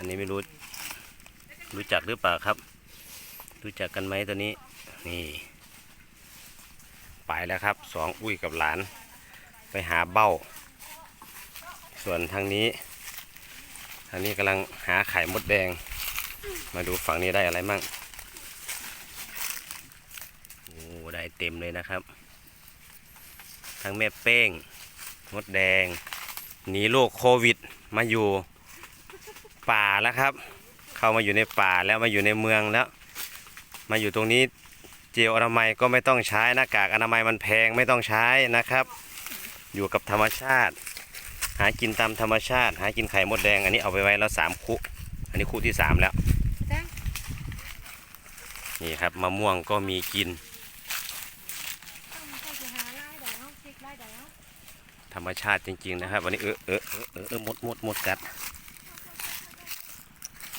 อันนี้ไม่รู้ รู้จักหรือเปล่าครับ รู้จักกันไหมตัวนี้ นี่ ไปแล้วครับสองอุ้ยกับหลาน ไปหาเบ้า ส่วนทางนี้ ทางนี้กำลังหาไข่มดแดง มาดูฝั่งนี้ได้อะไรมั่งโอ้ได้เต็มเลยนะครับ ทั้งแม่เป้งมดแดงหนีโรคโควิดมาอยู่ ป่าแล้วครับ เข้ามาอยู่ในป่าแล้วมาอยู่ในเมืองแล้ว มาอยู่ตรงนี้เจลอนามัยก็ไม่ต้องใช้หน้ากากอนามัยมันแพงไม่ต้องใช้นะครับ อยู่กับธรรมชาติ หากินตามธรรมชาติ หากินไข่มดแดง อันนี้เอาไปไว้แล้วสามคุอันนี้คุที่สามแล้วนี่ครับมะม่วงก็มีกิน ธรรมชาติจริงๆนะครับ วันนี้เออเออเออเออเออมดมดมดกัด